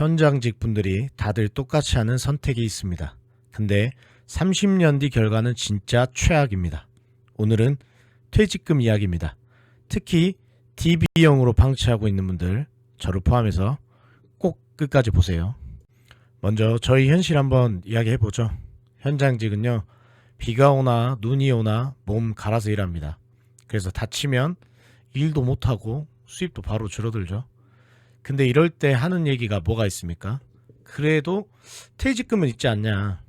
현장직 분들이 다들 똑같이 하는 선택이 있습니다. 근데 30년 뒤 결과는 진짜 최악입니다. 오늘은 퇴직금 이야기입니다. 특히 DB형으로 방치하고 있는 분들, 저를 포함해서 꼭 끝까지 보세요. 먼저 저희 현실 한번 이야기해 보죠. 현장직은요, 비가 오나 눈이 오나 몸 갈아서 일합니다. 그래서 다치면 일도 못하고 수입도 바로 줄어들죠. 근데 이럴 때 하는 얘기가 뭐가 있습니까? 그래도 퇴직금은 있지 않냐.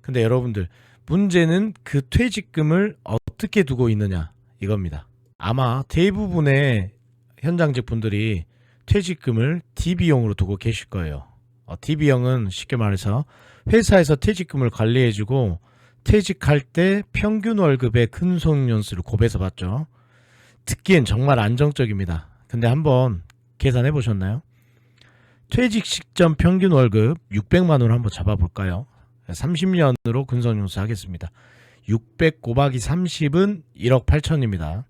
근데 여러분들, 문제는 그 퇴직금을 어떻게 두고 있느냐, 이겁니다. 아마 대부분의 현장직 분들이 퇴직금을 DB용으로 두고 계실 거예요. 어, DB형은 쉽게 말해서 회사에서 퇴직금을 관리해주고 퇴직할 때 평균 월급의 근속연수를 곱해서 받죠. 듣기엔 정말 안정적입니다. 근데 한번 계산해 보셨나요? 퇴직 시점 평균 월급 600만 원을 한번 잡아볼까요? 30년으로 근속연수 하겠습니다. 600 곱하기 30은 1억 8천입니다.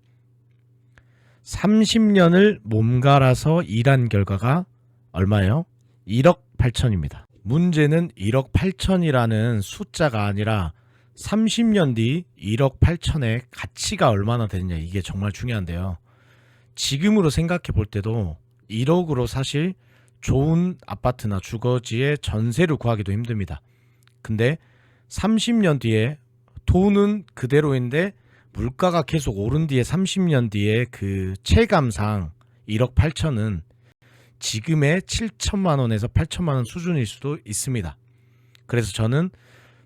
30년을 몸갈아서 일한 결과가 얼마예요? 1억 8천입니다. 문제는 1억 8천이라는 숫자가 아니라 30년 뒤 1억 8천의 가치가 얼마나 되느냐 이게 정말 중요한데요. 지금으로 생각해 볼 때도 1억으로 사실 좋은 아파트나 주거지에 전세를 구하기도 힘듭니다. 근데 30년 뒤에 돈은 그대로인데 물가가 계속 오른 뒤에 30년 뒤에 그 체감상 1억 8천은 지금의 7천만 원에서 8천만 원 수준일 수도 있습니다. 그래서 저는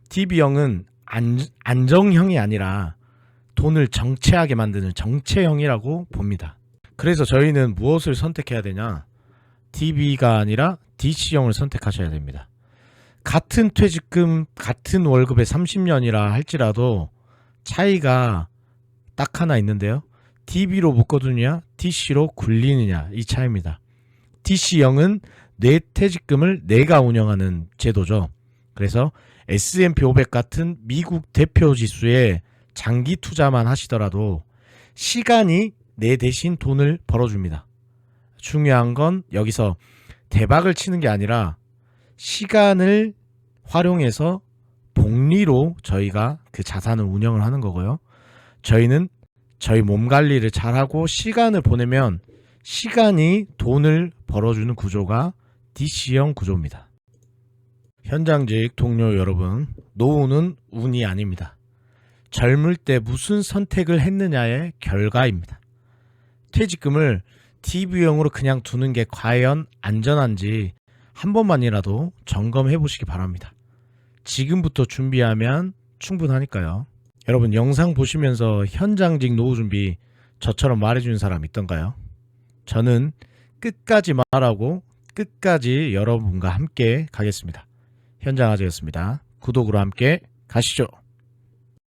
DB형은 안, 안정형이 아니라 돈을 정체하게 만드는 정체형이라고 봅니다. 그래서 저희는 무엇을 선택해야 되냐? DB가 아니라 DC형을 선택하셔야 됩니다. 같은 퇴직금, 같은 월급에 30년이라 할지라도 차이가 딱 하나 있는데요. DB로 묶어두느냐, DC로 굴리느냐 이 차이입니다. DC형은 내 퇴직금을 내가 운영하는 제도죠. 그래서 S&P 500 같은 미국 대표 지수에 장기 투자만 하시더라도 시간이 내 대신 돈을 벌어줍니다. 중요한 건 여기서 대박을 치는 게 아니라 시간을 활용해서 복리로 저희가 그 자산을 운영을 하는 거고요. 저희는 저희 몸 관리를 잘하고 시간을 보내면 시간이 돈을 벌어주는 구조가 DC형 구조입니다. 현장직 동료 여러분, 노후는 운이 아닙니다. 젊을 때 무슨 선택을 했느냐의 결과입니다. 퇴직금을 TV형으로 그냥 두는 게 과연 안전한지 한 번만이라도 점검해 보시기 바랍니다. 지금부터 준비하면 충분하니까요. 여러분 영상 보시면서 현장직 노후 준비 저처럼 말해주는 사람 있던가요? 저는 끝까지 말하고 끝까지 여러분과 함께 가겠습니다. 현장 아재였습니다. 구독으로 함께 가시죠.